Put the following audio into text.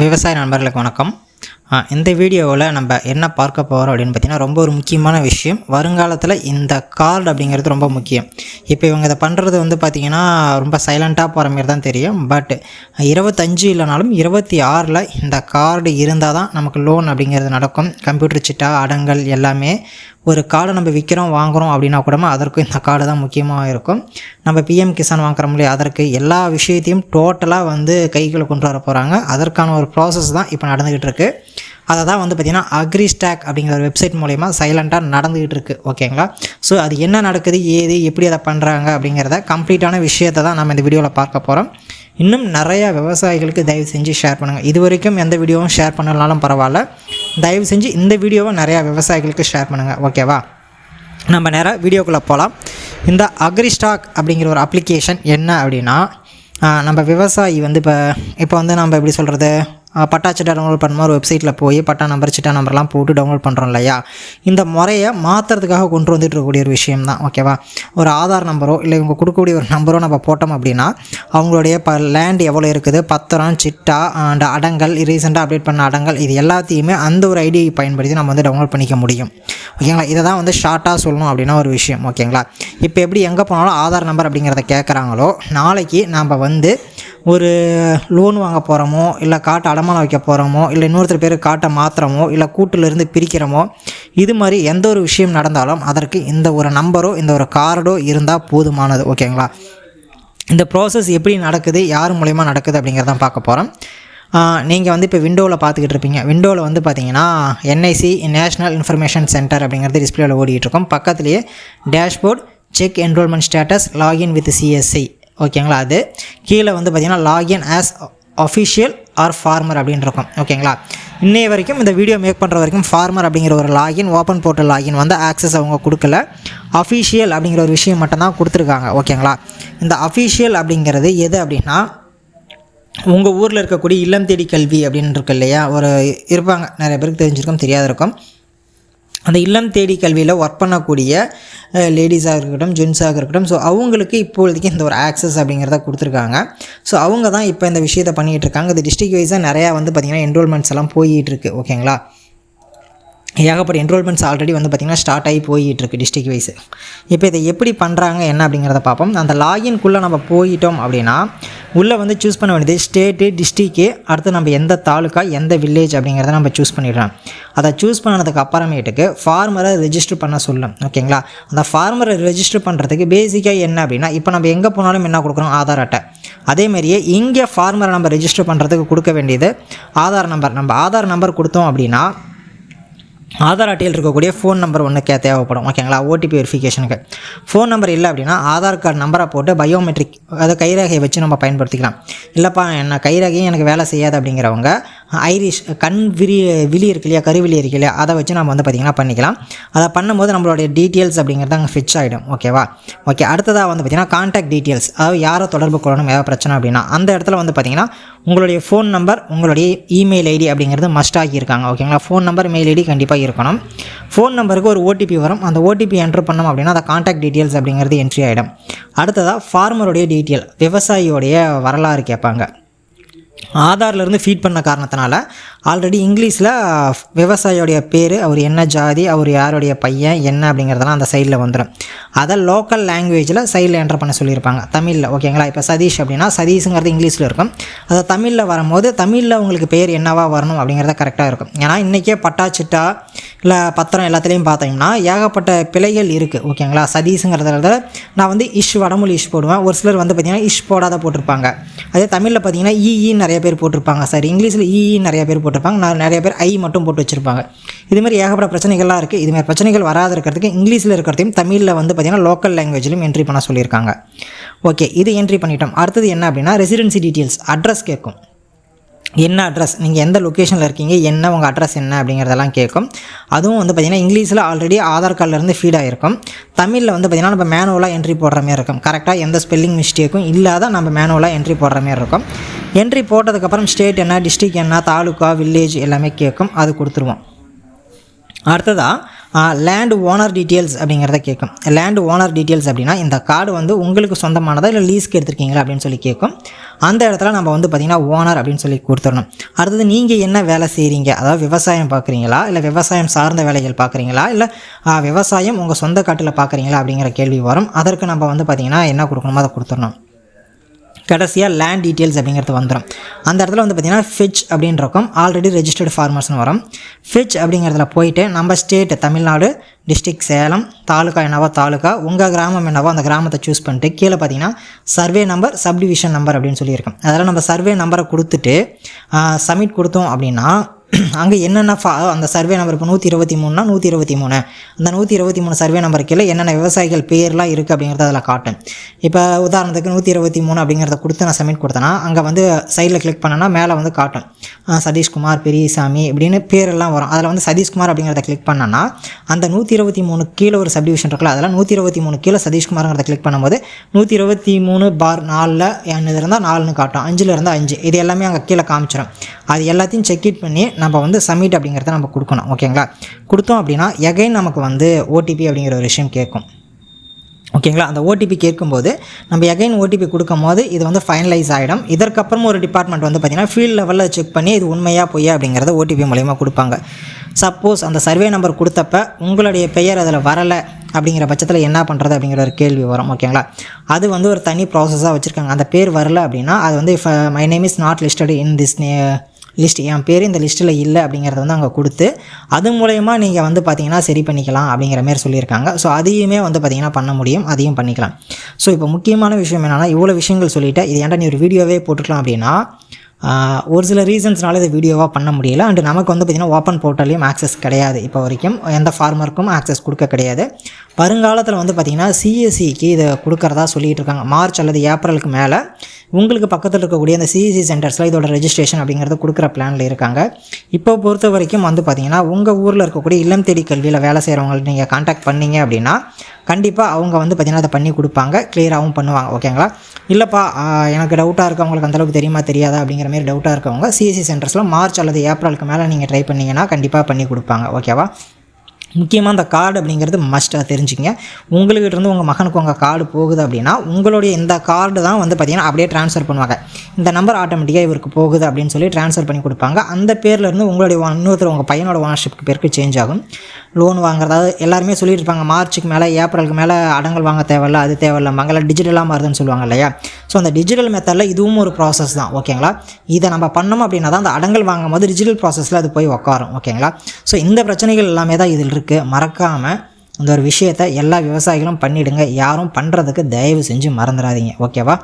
விவசாய நண்பர்களுக்கு வணக்கம். இந்த வீடியோவில் நம்ம என்ன பார்க்க போகிறோம் அப்படின்னு பார்த்தீங்கன்னா ரொம்ப ஒரு முக்கியமான விஷயம். வருங்காலத்தில் இந்த கார்டு அப்படிங்கிறது ரொம்ப முக்கியம். இப்போ இவங்க இதை பண்ணுறது வந்து பார்த்திங்கன்னா ரொம்ப சைலண்ட்டாக போகிற மாதிரி தான் தெரியும். பட் இருபத்தஞ்சு இல்லைனாலும் இருபத்தி ஆறில் இந்த கார்டு இருந்தால் தான் நமக்கு லோன் அப்படிங்கிறது நடக்கும். கம்ப்யூட்டர் சிட்டா அடங்கல் எல்லாமே ஒரு கார்டை நம்ம விற்கிறோம் வாங்குகிறோம் அப்படின்னா கூட அதற்கும் இந்த கார்டு தான் முக்கியமாக இருக்கும். நம்ம பிஎம் கிசான் வாங்குறோம் இல்லையா அதற்கு எல்லா விஷயத்தையும் டோட்டலாக வந்து கைகளை கொண்டு வர போகிறாங்க அதற்கான ஒரு ப்ராசஸ் தான் இப்போ நடந்துக்கிட்டு இருக்குது அதை தான் வந்து பார்த்திங்கன்னா அக்ரி ஸ்டாக் அப்படிங்கிற ஒரு வெப்சைட் மூலயமா சைலண்ட்டாக நடந்துக்கிட்டு இருக்குது ஓகேங்களா ஸோ அது என்ன நடக்குது ஏது எப்படி அதை பண்ணுறாங்க அப்படிங்கிறத கம்ப்ளீட்டான விஷயத்தை தான் நம்ம இந்த வீடியோவில் பார்க்க போகிறோம் இன்னும் நிறையா விவசாயிகளுக்கு தயவு செஞ்சு ஷேர் பண்ணுங்கள் இது வரைக்கும் எந்த வீடியோவும் ஷேர் பண்ணலனாலும் பரவாயில்ல. தயவு செஞ்சு இந்த வீடியோவை நிறையா விவசாயிகளுக்கு ஷேர் பண்ணுங்கள் ஓகேவா நம்ம நேராக வீடியோக்குள்ளே போகலாம் இந்த அக்ரிஸ்டாக் அப்படிங்கிற ஒரு அப்ளிகேஷன் என்ன அப்படின்னா நம்ம விவசாயி வந்து இப்போ இப்போ வந்து நம்ம எப்படி சொல்கிறது பட்டா சிட்டா டவுன்லோட் பண்ணும்போது வெப்சைட்டில் போய் பட்டா நம்பர் சிட்டா நம்பர்லாம் போட்டு டவுன்லோட் பண்ணுறோம் இல்லையா? இந்த முறையை மாற்றுறதுக்காக கொண்டு வந்துட்டு இருக்கக்கூடிய ஒரு விஷயம் தான் ஓகேவா ஒரு ஆதார் நம்பரோ இல்லை இவங்க கொடுக்கக்கூடிய ஒரு நம்பரோ நம்ம போட்டோம் அப்படின்னா அவங்களுடைய ப லேண்ட் எவ்வளோ இருக்குது பத்திரம் சிட்டா அண்ட் அடங்கல் ரீசெண்டாக அப்டேட் பண்ண அடங்கல் இது எல்லாத்தையுமே அந்த ஒரு ஐடியை பயன்படுத்தி நம்ம வந்து டவுன்லோட் பண்ணிக்க முடியும். ஓகேங்களா இதை தான் வந்து ஷார்ட்டாக சொல்லணும் அப்படின்னா ஒரு விஷயம் ஓகேங்களா இப்போ எப்படி எங்கே போனாலும் ஆதார் நம்பர் அப்படிங்கிறத கேட்குறாங்களோ நாளைக்கு நாம் வந்து ஒரு லோன் வாங்க போகிறோமோ இல்லை காட்டை அடமானம் வைக்க போகிறோமோ இல்லை இன்னொருத்தர் பேர் காட்டை மாற்றுறோமோ இல்லை கூட்டிலிருந்து பிரிக்கிறோமோ இது மாதிரி எந்த ஒரு விஷயம் நடந்தாலும் அதற்கு இந்த ஒரு நம்பரோ இந்த ஒரு கார்டோ இருந்தால் போதுமானது. ஓகேங்களா இந்த ப்ராசஸ் எப்படி நடக்குது யார் மூலயமா நடக்குது அப்படிங்கிறதான் பார்க்க போகிறோம் நீங்கள் வந்து இப்போ விண்டோவில் பார்த்துக்கிட்டு இருப்பீங்க. விண்டோவில் வந்து பார்த்தீங்கன்னா என்ஐசி நேஷ்னல் இன்ஃபர்மேஷன் சென்டர் அப்படிங்கிறது டிஸ்பிளேவில் ஓடிட்டுருக்கோம் பக்கத்துலேயே dashboard check enrolment status login with CSC ஓகேங்களா அது கீழே வந்து பார்த்தீங்கன்னா login as official or farmer அப்படின்னு இருக்கும். ஓகேங்களா இன்னைய வரைக்கும் இந்த வீடியோ மேக் பண்ணுற வரைக்கும் ஃபார்மர் அப்படிங்கிற ஒரு லாகின் ஓப்பன் போர்ட்டல் லாகின் வந்து ஆக்சஸ் அவங்க கொடுக்கல. அஃபிஷியல் அப்படிங்கிற ஒரு விஷயம் மட்டும்தான் கொடுத்துருக்காங்க. ஓகேங்களா இந்த அஃபிஷியல் அப்படிங்கிறது எது அப்படின்னா உங்கள் ஊரில் இருக்கக்கூடிய இல்லம் தேடி கல்வி அப்படின்னு இருக்கு இல்லையா? ஒரு இருப்பாங்க. நிறைய பேருக்கு தெரிஞ்சிருக்கும் தெரியாத இருக்கும். அந்த இல்லம் தேடி கல்வியில் ஒர்க் பண்ணக்கூடிய லேடிஸாக இருக்கட்டும் ஜென்ஸாக இருக்கட்டும். ஸோ அவங்களுக்கு இப்பொழுதுக்கு இந்த ஒரு ஆக்சஸ் அப்படிங்கிறத கொடுத்துருக்காங்க. ஸோ அவங்க தான் இப்போ இந்த விஷயத்தை பண்ணிகிட்டு இருக்காங்க. இது டிஸ்ட்ரிக் வைஸாக நிறையா வந்து பார்த்திங்கன்னா என்ரோல்மெண்ட்ஸ் எல்லாம் போயிட்டுருக்கு ஓகேங்களா ஏகப்பட்ட என்ரோல்மெண்ட்ஸ் ஆல்ரெடி வந்து பார்த்திங்கன்னா ஸ்டார்ட் ஆகி போயிட்டு இருக்குது டிஸ்ட்ரிக் வைஸ் இப்போ இதை எப்படி பண்ணுறாங்க என்ன அப்படிங்கிறத பார்ப்போம். அந்த லாகின்குள்ளே நம்ம போயிட்டோம் அப்படின்னா உள்ளே வந்து சூஸ் பண்ண வேண்டியது ஸ்டேட்டு டிஸ்ட்ரிக்கு அடுத்து நம்ம எந்த தாலுக்கா எந்த வில்லேஜ் அப்படிங்கிறத நம்ம சூஸ் பண்ணிடுறோம் அதை சூஸ் பண்ணதுக்கு அப்புறமேட்டுக்கு ஃபார்மரை ரெஜிஸ்டர் பண்ண சொல்லும். ஓகேங்களா அந்த ஃபார்மரை ரெஜிஸ்டர் பண்ணுறதுக்கு பேசிக்காக என்ன அப்படின்னா இப்போ நம்ம எங்கே போனாலும் என்ன கொடுக்குறோம்? ஆதார் அட்டை. அதே மாதிரியே இங்கே ஃபார்மரை நம்ம ரெஜிஸ்டர் பண்ணுறதுக்கு கொடுக்க வேண்டியது ஆதார் நம்பர் நம்ம ஆதார் நம்பர் கொடுத்தோம் அப்படின்னா ஆதார் அட்டையில் இருக்கக்கூடிய ஃபோன் நம்பர் ஒன்றுக்கே தேவைப்படும். ஓகேங்களா ஓடிபி வெரிஃபிகேஷனுக்கு ஃபோன் நம்பர் இல்லை அப்படின்னா ஆதார் கார்டு நம்பரை போட்டு பயோமெட்ரிக் அதை கைரேகையை வச்சு நம்ம பயன்படுத்திக்கலாம். இல்லைப்பா என்ன கைரேகையும் எனக்கு வேலை செய்யாது அப்படிங்கிறவங்க ஐரிஷ் கண் விரி விழி இருக்கு இல்லையா கருவிழி இருக்கு இல்லையா அதை வச்சு நம்ம வந்து பார்த்திங்கன்னா பண்ணிக்கலாம். அதை பண்ணும்போது நம்மளுடைய டீட்டெயில்ஸ் அப்படிங்கிறது அங்கே ஃபிட்ச் ஆகிடும் ஓகேவா ஓகே அடுத்ததாக வந்து பார்த்திங்கன்னா கான்டாக்ட் டீட்டெயில்ஸ் அதாவது யாரை தொடர்பு கொள்ளணும் ஏதாவது பிரச்சனை அப்படின்னா அந்த இடத்துல வந்து பார்த்திங்கன்னா உங்களுடைய ஃபோன் நம்பர் உங்களுடைய இமெயில் ஐடி அப்படிங்கிறது மஸ்ட் ஆகியிருக்காங்க ஓகேங்களா ஃபோன் நம்பர் மெயில் ஐடி கண்டிப்பாக இருக்கணும். ஃபோன் நம்பருக்கு ஒரு ஓடிபி வரும். அந்த ஓடிபி என்ட்ரு பண்ணோம் அப்படின்னா அந்த கான்டாக்ட் டீட்டெயில்ஸ் அப்படிங்கிறது என்ட்ரி ஆகிடும் அடுத்ததாக ஃபார்மருடைய டீட்டெயில் விவசாயியோடைய வரலாறு கேட்பாங்க. ஆதார்லேருந்து ஃபீட் பண்ண காரணத்தினால ஆல்ரெடி இங்கிலீஷில் விவசாயியோடைய பேர் அவர் என்ன ஜாதி அவர் யாருடைய பையன் என்ன அப்படிங்கிறதெல்லாம் அந்த சைடில் வந்துடும் அதை லோக்கல் லாங்குவேஜில் சைடில் என்டர் பண்ண சொல்லியிருப்பாங்க. தமிழில் ஓகேங்களா இப்போ சதீஷ் அப்படின்னா சதீஷுங்கிறது இங்கிலீஷில் இருக்கும். அது தமிழில் வரும்போது தமிழில் உங்களுக்கு பேர் என்னவா வரணும் அப்படிங்கிறத கரெக்டாக இருக்கும். ஏன்னா இன்றைக்கே பட்டாச்சிட்டா இல்லை பத்திரம் எல்லாத்துலேயும் பார்த்தீங்கன்னா ஏகப்பட்ட பிழைகள் இருக்குது ஓகேங்களா சதீஷுங்கிறதுல நான் வந்து இஷ் வடமொழி இஷ் போடுவேன். ஒரு சிலர் வந்து பார்த்திங்கன்னா இஷ் போடாத போட்டிருப்பாங்க. அதே தமிழில் பார்த்தீங்கன்னா இஇ நிறைய பேர் போட்டிருப்பாங்க. சார் இங்கிலீஷில் இஇ நிறைய பேர் போட்டிருப்பாங்க. நான் நிறைய பேர் ஐ மட்டும் போட்டு வச்சுருப்பாங்க. இதுமாதிரி ஏகப்பட்ட பிரச்சனைகள்லாம் இருக்குது இதுமாதிரி பிரச்சனைகள் வராது இருக்கிறதுக்கு இங்கிலீஷில் இருக்கிறதையும் தமிழில் வந்து பார்த்திங்கன்னா லோக்கல் லாங்குவேஜ்லையும் என்ட்ரி பண்ண சொல்லியிருக்காங்க. ஓகே இது என்ட்ரி பண்ணிட்டோம். அடுத்தது என்ன அப்படின்னா ரெசிடென்சி டீட்டெயில்ஸ் அட்ரஸ் கேட்கும். என்ன அட்ரஸ் நீங்கள் எந்த லொக்கேஷனில் இருக்கீங்க? என்ன உங்கள் அட்ரஸ் என்ன? அப்படிங்கிறதெல்லாம் கேட்கும் அதுவும் வந்து பார்த்திங்கன்னா இங்கிலீஷில் ஆல்ரெடி ஆதார் கார்டிலேருந்து ஃபீட் ஆகிருக்கும் தமிழில் வந்து பார்த்திங்கன்னா நம்ம மேனுவலாக என்ட்ரி போடுற மாதிரி இருக்கும். கரெக்டாக எந்த ஸ்பெல்லிங் மிஸ்டேக்கும் இல்லாத நம்ம மேனுவலாக என்ட்ரி போடுற மாதிரி இருக்கும். என்ட்ரி போட்டதுக்கப்புறம் ஸ்டேட் என்ன டிஸ்ட்ரிக் என்ன தாலுக்கா வில்லேஜ் எல்லாமே கேட்கும் அது கொடுத்துருவோம். அடுத்ததாக லேண்ட் ஓனர் டீட்டெயில்ஸ் அப்படிங்கிறத கேட்கும் லேண்ட் ஓனர் டீட்டெயில்ஸ் அப்படின்னா இந்த கார்டு வந்து உங்களுக்கு சொந்தமானதா இல்லை லீஸ்க்கு எடுத்திருக்கீங்களா அப்படின்னு சொல்லி கேட்கும் அந்த இடத்துல நம்ம வந்து பார்த்திங்கன்னா ஓனர் அப்படின்னு சொல்லி கொடுத்துடணும். அடுத்தது நீங்கள் என்ன வேலை செய்கிறீங்க அதாவது விவசாயம் பார்க்குறீங்களா? இல்லை விவசாயம் சார்ந்த வேலைகள் பார்க்குறீங்களா? இல்லை விவசாயம் உங்கள் சொந்த காட்டில் பார்க்குறீங்களா? அப்படிங்கிற கேள்வி வரும். அதற்கு நம்ம வந்து பார்த்திங்கன்னா என்ன கொடுக்கணுமோ அதை கொடுத்துடணும். கடைசியாக லேண்ட் டீட்டெயில்ஸ் அப்படிங்கிறது வந்துடும் அந்த இடத்துல வந்து பார்த்திங்கன்னா ஃபிச் அப்படின்னு இருக்கும். ஆல்ரெடி ரெஜிஸ்டர்டு ஃபார்மர்ஸ்னு வரும். ஃபிச் அப்படிங்கிறதுல போயிட்டு நம்ம ஸ்டேட் தமிழ்நாடு டிஸ்ட்ரிக்ட் சேலம் தாலுக்கா என்னவோ தாலுக்கா உங்கள் கிராமம் என்னவோ அந்த கிராமத்தை சூஸ் பண்ணிட்டு கீழே பார்த்தீங்கன்னா சர்வே நம்பர் சப்டிவிஷன் நம்பர் அப்படின்னு சொல்லியிருக்கோம். அதெல்லாம் நம்ம சர்வே நம்பரை கொடுத்துட்டு சப்மிட் கொடுத்தோம் அப்படின்னா அங்கே என்னென்ன ஃபா அந்த சர்வே நம்பர் இப்போ நூற்றி இருபத்தி மூணுனா நூற்றி இருபத்தி மூணு. அந்த நூற்றி இருபத்தி மூணு சர்வே நம்பர் கீழே என்னென்ன விவசாயிகள் பேர்லாம் இருக்குது அப்படிங்கிறத அதில் காட்டும். இப்போ உதாரணத்துக்கு நூற்றி இருபத்தி மூணு அப்படிங்கிறத கொடுத்து நான் சப்மிட் கொடுத்தேன்னா அங்கே வந்து சைடில் கிளிக் பண்ணேன்னா மேலே வந்து காட்டும். சதீஷ்குமார் பெரியசாமி இப்படின்னு பேரெல்லாம் வரும். அதில் வந்து சதீஷ்குமார் அப்படிங்கிறத கிளிக் பண்ணேன்னா அந்த நூற்றி இருபத்தி மூணு கீழே ஒரு சப்டிவிஷன் இருக்குல்ல அதில் நூற்றி இருபத்தி மூணு கீழே சதீஷ்குமார்ங்கிறத கிளிக் பண்ணும்போது நூற்றி இருபத்தி மூணு பார் நாலில் என்னது இருந்தால் நாலுன்னு காட்டும். அஞ்சில் இருந்தால் அஞ்சு. இது எல்லாமே அங்கே கீழே காமிச்சிடும் அது எல்லாத்தையும் செக் இட் பண்ணி நம்ம வந்து சப்மிட் அப்படிங்கிறத நம்ம கொடுக்கணும் ஓகேங்களா கொடுத்தோம் அப்படின்னா எகைன் நமக்கு வந்து ஓடிபி அப்படிங்கிற ஒரு விஷயம் கேட்கும். ஓகேங்களா அந்த ஓடிபி கேட்கும்போது நம்ம எகைன் ஓடிபி கொடுக்கும் போது இது வந்து ஃபைனலைஸ் ஆகிடும் இதற்கப்புறம் ஒரு டிபார்ட்மெண்ட் வந்து பார்த்திங்கன்னா ஃபீல்ட் லெவலில் செக் பண்ணி இது உண்மையாக பொய்யா அப்படிங்கிறத ஓடிபி மூலயமா கொடுப்பாங்க. சப்போஸ் அந்த சர்வே நம்பர் கொடுத்தப்ப உங்களுடைய பெயர் அதில் வரலை அப்படிங்கிற பட்சத்தில் என்ன பண்ணுறது அப்படிங்கிற ஒரு கேள்வி வரும் ஓகேங்களா அது வந்து ஒரு தனி ப்ராசஸாக வச்சுருக்காங்க. அந்த பேர் வரல அப்படின்னா அது வந்து இப்போ my name is not listed in this list என் பேர் இந்த லிஸ்ட்டில் இல்லை அப்படிங்கிறத வந்து அங்கே கொடுத்து அது மூலயமா நீங்கள் வந்து பார்த்தீங்கன்னா சரி பண்ணிக்கலாம் அப்படிங்கிற மாதிரி சொல்லியிருக்காங்க. ஸோ அதையுமே வந்து பார்த்தீங்கன்னா பண்ண முடியும் அதையும் பண்ணிக்கலாம். ஸோ இப்போ முக்கியமான விஷயம் என்னென்னா இவ்வளோ விஷயங்கள் சொல்லிவிட்டு இது ஏன்டா நீ ஒரு வீடியோவே போட்டுக்கலாம் அப்படின்னா ஒரு சில ரீசன்ஸ்னால இதை வீடியோவாக பண்ண முடியல. அண்ட் நமக்கு வந்து பார்த்திங்கன்னா ஓப்பன் போர்ட்டல்லையும் ஆக்சஸ் கிடையாது இப்போ வரைக்கும். எந்த ஃபார்மருக்கும் ஆக்சஸ் கொடுக்க கிடையாது. வருங்காலத்தில் வந்து பார்த்திங்கன்னா சிஎஸ்சிக்கு இதை கொடுக்குறதா சொல்லிட்டு இருக்காங்க. மார்ச் அல்லது ஏப்ரலுக்கு மேலே உங்களுக்கு பக்கத்தில் இருக்கக்கூடிய அந்த சிஎஸ்சி சென்டர்ஸில் இதோட ரெஜிஸ்ட்ரேஷன் அப்படிங்கிறத கொடுக்குற பிளானில் இருக்காங்க. இப்போ பொறுத்த வரைக்கும் வந்து பார்த்திங்கன்னா உங்கள் ஊரில் இருக்கக்கூடிய இல்லம் தேடி கல்வியில் வேலை செய்கிறவங்களை நீங்கள் காண்டாக்ட் பண்ணீங்க அப்படின்னா கண்டிப்பாக அவங்க வந்து பார்த்திங்கன்னா அதை பண்ணி கொடுப்பாங்க. கிளியராகவும் பண்ணுவாங்க. ஓகேங்களா இல்லைப்பா எனக்கு டவுட்டாக இருக்கவங்களுக்கு அந்தளவுக்கு தெரியுமா தெரியாதா அப்படிங்கிற மாதிரி டவுட்டாக இருக்கவங்க சிஎஸ்சி சென்டர்ஸில் மார்ச் அல்லது ஏப்ரலுக்கு மேலே நீங்கள் ட்ரை பண்ணீங்கன்னா கண்டிப்பாக பண்ணி கொடுப்பாங்க. ஓகேவா முக்கியமாக அந்த கார்டு அப்படிங்கிறது மஸ்ட்டாக தெரிஞ்சுங்க உங்கள்கிட்ட இருந்து உங்கள் மகனுக்கு உங்கள் கார்டு போகுது அப்படின்னா உங்களுடைய இந்த கார்டு தான் வந்து பார்த்திங்கன்னா அப்படியே ட்ரான்ஸ்ஃபர் பண்ணுவாங்க. இந்த நம்பர் ஆட்டோமேட்டிக்காக இவருக்கு போகுது அப்படின்னு சொல்லி ட்ரான்ஸ்ஃபர் பண்ணி கொடுப்பாங்க. அந்த பேர்லேருந்து உங்களுடைய இன்னொருத்தர் உங்கள் பையனோட ஓனர்ஷிப் பேருக்கு சேஞ்ச் ஆகும். லோன் வாங்குறதாவது எல்லாருமே சொல்லிட்டு இருப்பாங்க மார்ச்சுக்கு மேலே ஏப்ரலுக்கு மேலே அடங்கல் வாங்க தேவையில்ல அது தேவையில்ல மங்கள டிஜிட்டலாக மாறுதுன்னு சொல்லுவாங்க இல்லையா? ஸோ அந்த டிஜிட்டல் மெத்தடில் இதுவும் ஒரு ப்ராசஸ் தான் ஓகேங்களா இதை நம்ம பண்ணோம் அப்படின்னா தான் அந்த அடங்கல் வாங்கும் போது டிஜிட்டல் ப்ராசஸில் அது போய் உட்காரும் ஓகேங்களா ஸோ இந்த பிரச்சனைகள் எல்லாமே தான் இதில் இருக்குது மறக்காமல் இந்த ஒரு விஷயத்தை எல்லா விவசாயிகளும் பண்ணிவிடுங்க யாரும் பண்ணுறதுக்கு தயவு செஞ்சு மறந்துடாதீங்க ஓகேவா